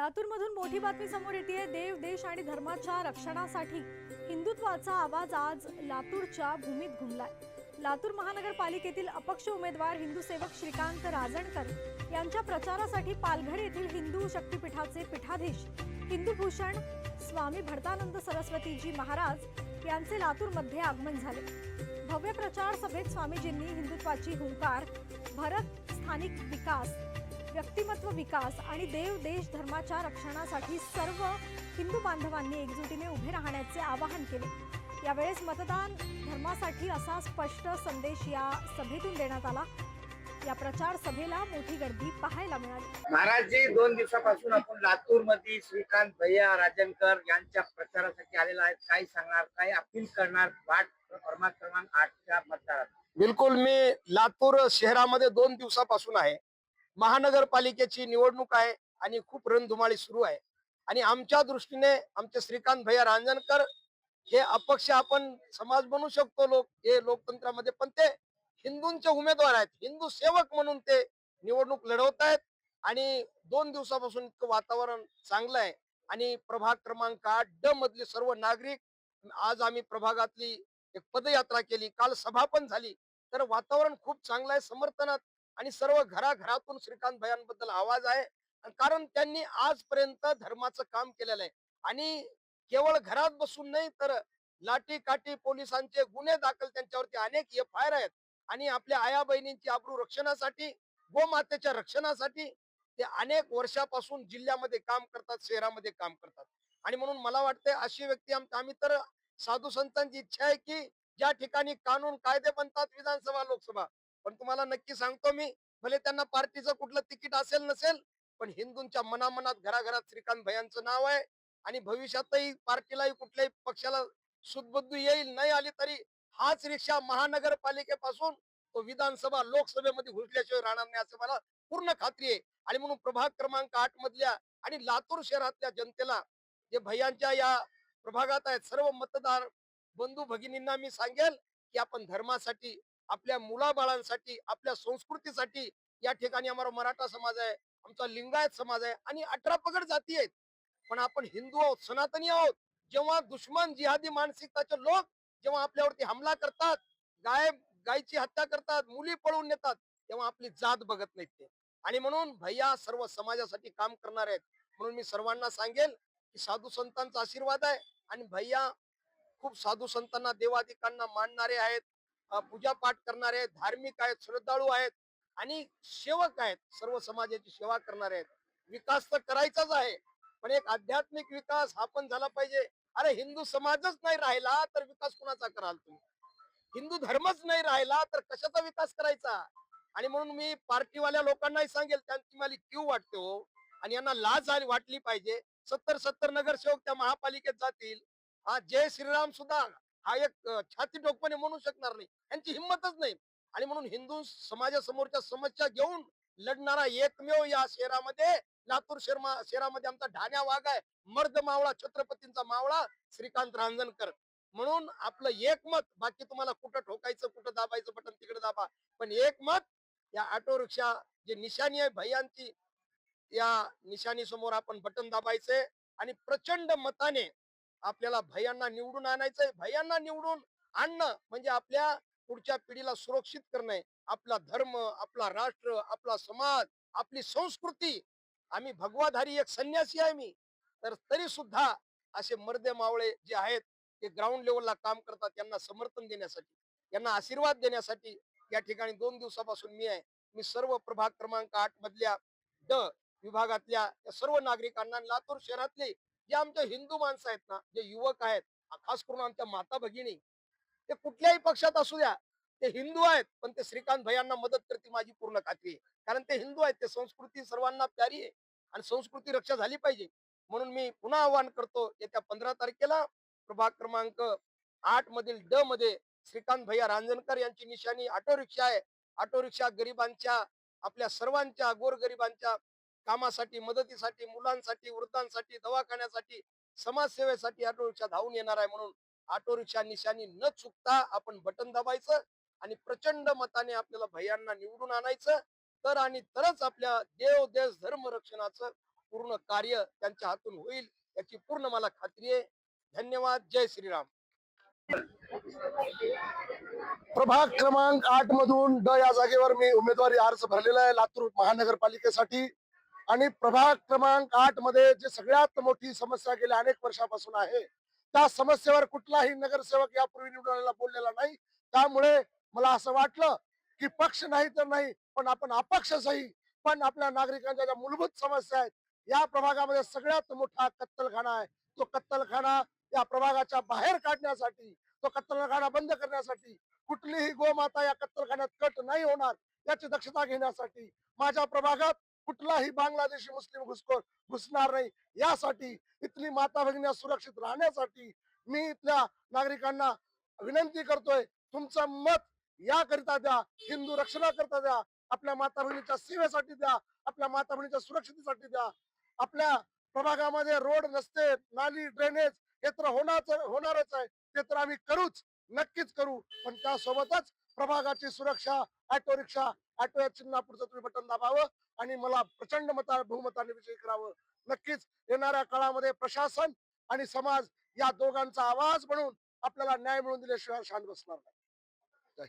लातूरमधून मोठी बातमी समोर येते देव देश आणि धर्माच्या रक्षणासाठी हिंदुत्वाचा आवाज आज लातूरच्या भूमीत घुमलाय. लातूर महानगरपालिकेतील अपक्ष उमेदवार हिंदू सेवक श्रीकांत राजणकर यांच्या प्रचारासाठी पालघर येथील हिंदू शक्तीपीठाचे पीठाधीश हिंदू भूषण स्वामी भरतानंद सरस्वतीजी महाराज यांचे लातूरमध्ये आगमन झाले. भव्य प्रचार सभेत स्वामीजींनी हिंदुत्वाची हुंकार भरत स्थानिक विकास व्यक्तिमत्व विकास आणि देव देश धर्माच्या रक्षणासाठी सर्व हिंदू बांधवांनी एकजुटीने उभे राहण्याचे आवाहन केले. यावेळेस मतदान धर्मासाठी असा स्पष्ट संदेश या सभेतून देण्यात आला. या प्रचार सभेला मोठी गर्दी पाहायला मिळाली. महाराजजी दोन दिवसापासून आपण लातूरमध्ये श्रीकांत भैया राजनकर यांच्या प्रचारासाठी आलेला आहे. काय सांगणार काय अपील करणार? वाट क्रमांक क्रमांक आठच्या मतदारात. बिलकुल मी लातूर शहरामध्ये दोन दिवसापासून आहे. महानगरपालिकेची निवडणूक आहे आणि खूप रणधुमाळी सुरू आहे. आणि आमच्या दृष्टीने आमचे श्रीकांत भैया रांजणकर हे अपक्ष आपण समाज बनू शकतो लोक हे लोकतंत्रामध्ये. पण ते हिंदूंचे उमेदवार आहेत. हिंदू सेवक म्हणून ते निवडणूक लढवत आहेत. आणि दोन दिवसापासून इतकं वातावरण चांगलं आहे. आणि प्रभाग क्रमांक आठ ड मधले सर्व नागरिक आज आम्ही प्रभागातली एक पदयात्रा केली. काल सभा पण झाली. तर वातावरण खूप चांगलं आहे. समर्थनात आणि सर्व घराघरातून श्रीकांत भयांबद्दल आवाज आहे. कारण त्यांनी आजपर्यंत धर्माचं काम केलेलं आहे. आणि केवळ घरात बसून नाही तर लाठी काठी पोलिसांचे गुन्हे दाखल त्यांच्यावरती अनेक एफ आय आर आहेत. आणि आपल्या आया बहिणींची आब्रू रक्षणासाठी गोमातेच्या रक्षणासाठी ते अनेक वर्षापासून जिल्ह्यामध्ये काम करतात शहरामध्ये काम करतात. आणि म्हणून मला वाटतंय अशी व्यक्ती आमच्या आम्ही तर साधू संतांची इच्छा आहे की ज्या ठिकाणी कानून कायदे बनतात विधानसभा लोकसभा पण तुम्हाला नक्की सांगतो मी भले त्यांना पार्टीचं कुठलं तिकीट असेल नसेल पण हिंदूंच्या मनामनात घराघरात श्रीकांत भयांचं नाव आहे आणि भविष्यातही पार्टीलाही कुठल्याही पक्षाला सुदबुद्धी येईल नाही आली तरी हाच रिक्षा महानगरपालिकेपासून तो विधानसभा लोकसभेमध्ये घुसल्याशिवाय राहणार नाही असं मला पूर्ण खात्री आहे. आणि म्हणून प्रभाग क्रमांक आठ मधल्या आणि लातूर शहरातल्या जनतेला जे भैयांच्या या प्रभागात आहेत सर्व मतदार बंधू भगिनींना मी सांगेल की आपण धर्मासाठी आपल्या मुलाबाळांसाठी आपल्या संस्कृतीसाठी या ठिकाणी आम्हाला मराठा समाज आहे आमचा लिंगायत समाज आहे आणि अठरा पगड जाती आहेत. पण आपण हिंदू आहोत सनातनी आहोत जेव्हा दुश्मन जिहादी मानसिकताचे लोक जेव्हा आपल्यावरती हमला करतात गाय गायची हत्या करतात मुली पळून नेतात तेव्हा आपली जात बघत नाहीत ते. आणि म्हणून भैया सर्व समाजासाठी काम करणार आहेत. म्हणून मी सर्वांना सांगेल की साधू संतांचा आशीर्वाद आहे आणि भैया खूप साधू संतांना देवाधिकांना मानणारे आहेत. पूजापाठ करणारे आहेत धार्मिक आहेत श्रद्धाळू आहेत आणि सेवक आहेत. सर्व समाजाची सेवा करणारे आहेत. विकास तर करायचाच आहे पण एक आध्यात्मिक विकास हा पण झाला पाहिजे. अरे हिंदू समाजच नाही राहिला तर विकास कुणाचा कराल तुम्ही? हिंदू धर्मच नाही राहिला तर कशाचा विकास करायचा? आणि म्हणून मी पार्टीवाल्या लोकांनाही सांगेल त्यांची मला क्यू वाटते हो. आणि यांना लाज आली वाटली पाहिजे. सत्तर सत्तर नगरसेवक त्या महापालिकेत जातील. हा जय श्रीराम सुद्धा हा एक छाती टोकपणे म्हणू शकणार नाही. यांची हिंमतच नाही. आणि म्हणून हिंदू समाजासमोरच्या समस्या घेऊन लढणारा एकमेव या शहरामध्ये लातूर शर्मा शहरामध्ये आमचा ढाण्या वाघ आहे. मर्द मावळा छत्रपतींचा मावळा श्रीकांत रांजणकर. म्हणून आपलं एकमत बाकी तुम्हाला कुठं ठोकायचं कुठं दाबायचं बटन तिकडे दाबा. पण एकमत या ऑटो रिक्षा जे निशाणी आहे भैयांची या निशाणी समोर आपण बटन दाबायचंय. आणि प्रचंड मताने आपल्याला भयांना निवडून आणायचंय. भयांना निवडून आणणं म्हणजे आपल्या पुढच्या पिढीला सुरक्षित करणे आपला धर्म आपला राष्ट्र आपला समाज आपली संस्कृती. आम्ही भगवाधारी एक संन्यासी आहे मी. तर तरी सुद्धा असे मर्दे मावळे जे आहेत ते ग्राउंड लेवलला काम करतात यांना समर्थन देण्यासाठी. यांना आशीर्वाद देण्यासाठी या ठिकाणी दोन दिवसापासून मी आहे. मी सर्व प्रभाग क्रमांक आठ मधल्या ड विभागातल्या या सर्व नागरिकांना लातूर शहरातले जे आमच्या हिंदू माणसं आहेत ना जे युवक आहेत खास करून आमच्या माता भगिनी ते कुठल्याही पक्षात असू द्या ते हिंदू आहेत पण ते श्रीकांत भयांना मदत करतील माझी पूर्ण खात्री आहे. कारण ते हिंदू आहेत ते संस्कृती सर्वांना प्यारी आहे आणि संस्कृती रक्षा झाली पाहिजे. म्हणून मी पुन्हा आवाहन करतो येत्या पंधरा तारखेला प्रभाग क्रमांक आठ मधील ड मध्ये श्रीकांत भैया रांजणकर यांची निशाणी ऑटो रिक्षा आहे. ऑटो रिक्षा गरिबांच्या आपल्या सर्वांच्या गोरगरिबांच्या कामासाठी मदतीसाठी मुलांसाठी वृद्धांसाठी दवाखान्यासाठी समाजसेवेसाठी ऑटो रिक्षा धावून येणार आहे म्हणून ऑटो रिक्षा निशाणी न चुकता आपण बटन दाबायचं आणि प्रचंड मताने आपल्याला भैयांना निवडून आणायचं. तर आणि तरच आपल्या देव देश धर्म रक्षणाचं पूर्ण कार्य त्यांच्या हातून होईल याची पूर्ण मला खात्री आहे. धन्यवाद. जय श्रीराम. प्रभाग क्रमांक आठ मधून ड या जागेवर मी उमेदवारी अर्ज भरलेला आहे. लातूर महानगरपालिकेसाठी. आणि प्रभाग क्रमांक आठमध्ये जे सगळ्यात मोठी समस्या गेल्या अनेक वर्षापासून आहे त्या समस्येवर कुठलाही नगरसेवक यापूर्वी निवडून आलेला बोललेला नाही. त्यामुळे मला असं वाटलं की पक्ष नाही तर नाही पण आपण अपक्षही पण आपल्या नागरिकांच्या ज्या मूलभूत समस्या आहेत या प्रभागामध्ये सगळ्यात मोठा कत्तलखाना आहे. तो कत्तलखाना या प्रभागाच्या बाहेर काढण्यासाठी तो कत्तलखाना बंद करण्यासाठी कुठलीही गोमाता या कत्तलखान्यात कट नाही होणार याची दक्षता घेण्यासाठी माझ्या प्रभागात कुठलाही बांगलादेशी मुस्लिम घुसखोर घुसणार नाही. यासाठी इथली माता भगिनी सुरक्षित राहण्यासाठी मी इथल्या नागरिकांना विनंती करतोय तुमचं मत याकरिता द्या हिंदू रक्षणाकरिता द्या आपल्या माता भगिनीच्या सेवेसाठी द्या आपल्या माता भगिनीच्या सुरक्षितेसाठी द्या. आपल्या प्रभागामध्ये रोड रस्ते नाली ड्रेनेज हे तर होणारच होणारच आहे. ते तर आम्ही करूच. नक्कीच करू. पण त्यासोबतच प्रभागाची सुरक्षा ऑटो रिक्षा ऑटो या चिन्हापुरचं तुम्ही बटन दाबावं आणि मला प्रचंड मता बहुमताने विजयी करावं. नक्कीच येणाऱ्या काळामध्ये प्रशासन आणि समाज या दोघांचा आवाज म्हणून आपल्याला न्याय मिळवून दिल्याशिवाय शांत बसणार नाही.